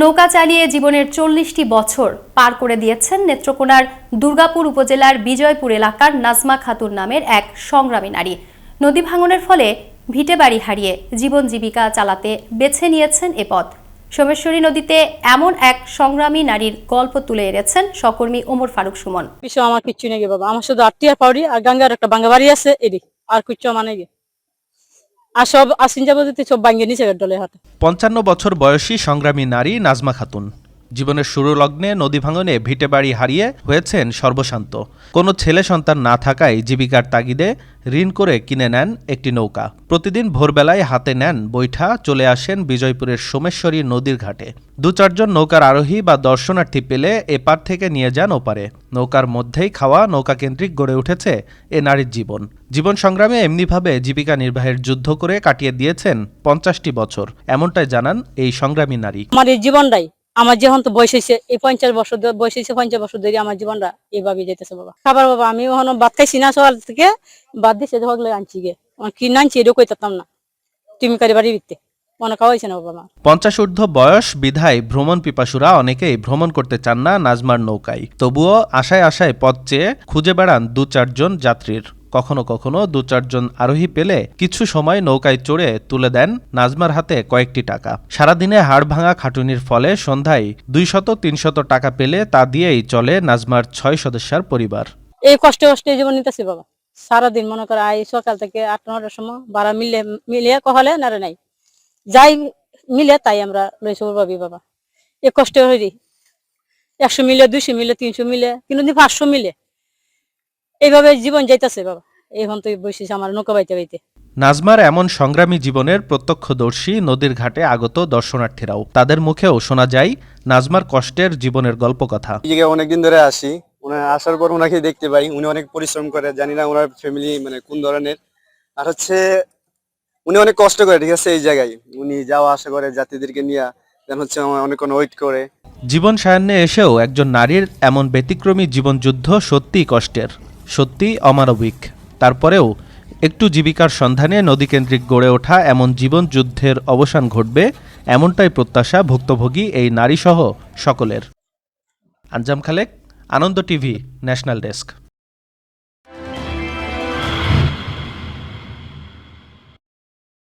নৌকা চালিয়ে জীবনের চল্লিশটি বছর পার করে দিয়েছেন নেত্রকোনার দুর্গাপুর উপজেলার বিজয়পুর এলাকার নাজমা খাতুন নামের এক সংগ্রামী নারী। নদী ভাঙনের ফলে ভিটে বাড়ি হারিয়ে জীবন জীবিকা চালাতে বেছে নিয়েছেন এ পথ। সোমেশ্বরী নদীতে এমন এক সংগ্রামী নারীর গল্প তুলে এনেছেন সহকর্মী ওমর ফারুক সুমন। বিষয় আমার কিচ্ছু নেই বাবা। আমার শুধু আটটি আর পাউডি আর গঙ্গার একটা বাঙ্গা বাড়ি আছে, এদিক। আর কিচ্ছু গে। আর সব আসিন যাবতীয় সব বাঙ্গিয়ে নিচে ডলে হাতে। পঞ্চান্ন বছর বয়সী সংগ্রামী নারী নাজমা খাতুন। জীবনের শুরু লগ্নে নদী ভাঙনে ভিটে বাড়ি হারিয়ে হয়েছেন সর্বশান্ত। কোনো ছেলে সন্তান না থাকায় জীবিকার তাগিদে ঋণ করে কিনে নেন একটি নৌকা। প্রতিদিন ভোরবেলায় হাতে নেন বৈঠা, চলে আসেন বিজয়পুরের সোমেশ্বরী নদীর ঘাটে। দু চারজন নৌকার আরোহী বা দর্শনার্থী পেলে এপার থেকে নিয়ে যান ওপারে। নৌকার মধ্যেই খাওয়া নৌকাকেন্দ্রিক গড়ে উঠেছে এ নারীর জীবন। জীবন সংগ্রামে এমনিভাবে জীবিকা নির্বাহের যুদ্ধ করে কাটিয়ে দিয়েছেন পঞ্চাশটি বছর। এমনটাই জানান এই সংগ্রামী নারী। আমার জীবনটাই আমার যখন তো বয়স হয়েছে, এই পঞ্চাশ বছর বয়স হয়েছে পঞ্চাশ বছর ধরে আমার জীবনটা এইভাবে যেতেছে বাবা। খাবার বাবা, আমি ওখানে ভাত খাইছি না সকাল থেকে বাদ দিছে হগলে আনছি গে। আমার কি আনছি, এটাও কইতাম না। তুমি কারি বাড়ি না বাবা পঞ্চাশ ঊর্ধ্ব বয়স, বিধায় ভ্রমণ পিপাসুরা অনেকেই ভ্রমণ করতে চান না নাজমার নৌকায়। তবুও আশায় আশায় পথ চেয়ে খুঁজে বেড়ান দু চারজন যাত্রীর। কখনো কখনো দু চারজন আরোহী পেলে কিছু সময় নৌকায় চড়ে তুলে দেন নাজমার হাতে কয়েকটি টাকা। সারাদিনে হাড় ভাঙা খাটুনির ফলে সন্ধ্যায় দুইশত, তিনশত টাকা পেলে তা দিয়েই চলে নাজমার ছয় সদস্যার পরিবার। এই কষ্টে কষ্টে জীবন নিতেছি বাবা। সারাদিন মনে করো আই সকাল থেকে আট, নটার সময় বারা মিলে, মিলিয়ে কহলে নারে নাই। যাই মিলে তাই আমরা লইছি ভাবি বাবা এ কষ্ট হইরি। একশো মিলে, দুইশো মিলে, তিনশো মিলে, কিন্তু পাঁচশো মিলে এইভাবে জীবন যাইতেছে বাবা। এখন তুই বসিস আমার নৌকা বাইতে বাইতে। নাজমার এমন সংগ্রামী জীবনের প্রত্যক্ষদর্শী নদীর ঘাটে আগত দর্শনার্থীরাও। তাদের মুখেও শোনা যায় নাজমার কষ্টের জীবনের গল্প কথা অনেকদিন ধরে আসি। ওনার আসার পর ওনাকে দেখতে পাই। উনি অনেক পরিশ্রম করে। জানি না ওনার ফ্যামিলি মানে কোন ধরনের। আর হচ্ছে উনি অনেক কষ্ট করে ঠিক আছে এই জায়গায়। উনি যাওয়া আসা করে যাত্রীদেরকে নিয়ে দেন হচ্ছে আমার অনেকক্ষণ ওয়েট করে। জীবন সায়ান্নে এসেও একজন নারীর এমন ব্যতিক্রমী জীবনযুদ্ধ সত্যিই কষ্টের। সত্যি অমানবিক। তারপরেও একটু জীবিকার সন্ধানে নদীকেন্দ্রিক গড়ে ওঠা এমন জীবন যুদ্ধের অবসান ঘটবে এমনটাই প্রত্যাশা ভুক্তভোগী এই নারীসহ সকলের। Anjam Khalek, Ananda TV, national desk.